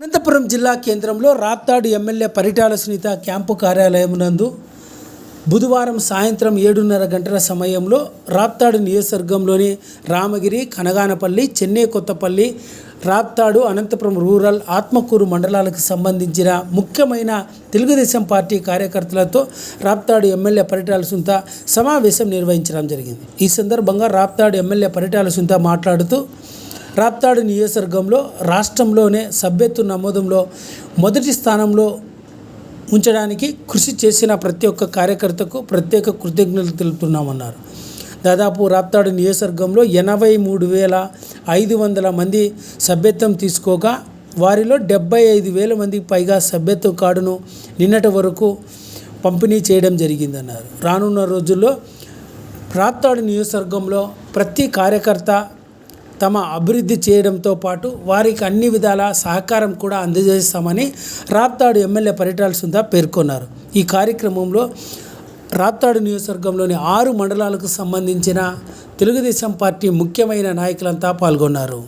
అనంతపురం జిల్లా కేంద్రంలో Raptadu MLA Paritala Sunitha camp కార్యాలయం నందు బుధవారం సాయంత్రం ఏడున్నర గంటల సమయంలో రాప్తాడు నియోజకవర్గంలోని రామగిరి కనగానపల్లి చెన్నై కొత్తపల్లి రాప్తాడు అనంతపురం రూరల్ ఆత్మకూరు మండలాలకు సంబంధించిన ముఖ్యమైన తెలుగుదేశం పార్టీ కార్యకర్తలతో రాప్తాడు ఎమ్మెల్యే పరిటాల సుంత సమావేశం నిర్వహించడం జరిగింది. ఈ సందర్భంగా రాప్తాడు ఎమ్మెల్యే పరిటాల సుంత మాట్లాడుతూ రాప్తాడు నియోజకవర్గంలో రాష్ట్రంలోనే సభ్యత్వ నమోదంలో మొదటి స్థానంలో ఉంచడానికి కృషి చేసిన ప్రతి ఒక్క కార్యకర్తకు ప్రత్యేక కృతజ్ఞతలు తెలుపుతున్నామన్నారు. దాదాపు రాప్తాడు నియోజకవర్గంలో ఎనభై మూడు వేల ఐదు వందల మంది సభ్యత్వం తీసుకోగా వారిలో డెబ్బై ఐదు వేల మందికి పైగా సభ్యత్వ కార్డును నిన్నటి వరకు పంపిణీ చేయడం జరిగిందన్నారు. రానున్న రోజుల్లో రాప్తాడు నియోజకవర్గంలో ప్రతి కార్యకర్త తమ అభివృద్ధి చేయడంతో పాటు వారికి అన్ని విధాల సహకారం కూడా అందజేస్తామని రాప్తాడు ఎమ్మెల్యే పరిటాల సుందా పేర్కొన్నారు. ఈ కార్యక్రమంలో రాప్తాడు నియోజకవర్గంలోని ఆరు మండలాలకు సంబంధించిన తెలుగుదేశం పార్టీ ముఖ్యమైన నాయకులంతా పాల్గొన్నారు.